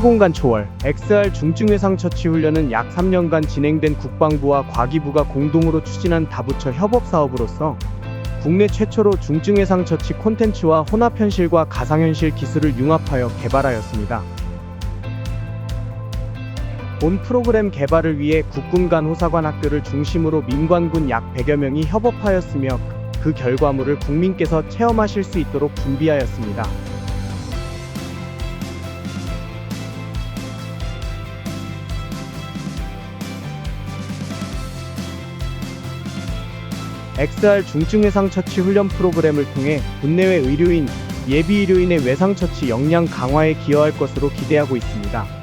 시공간 초월 XR 중증 외상 처치 훈련은 약 3년간 진행된 국방부와 과기부가 공동으로 추진한 다부처 협업 사업으로서 국내 최초로 중증 외상 처치 콘텐츠와 혼합 현실과 가상 현실 기술을 융합하여 개발하였습니다. 본 프로그램 개발을 위해 국군 간 호사관 학교를 중심으로 민관군 약 100여 명이 협업하였으며 그 결과물을 국민께서 체험하실 수 있도록 준비하였습니다. XR 중증 외상 처치 훈련 프로그램을 통해 국내외 의료인, 예비 의료인의 외상 처치 역량 강화에 기여할 것으로 기대하고 있습니다.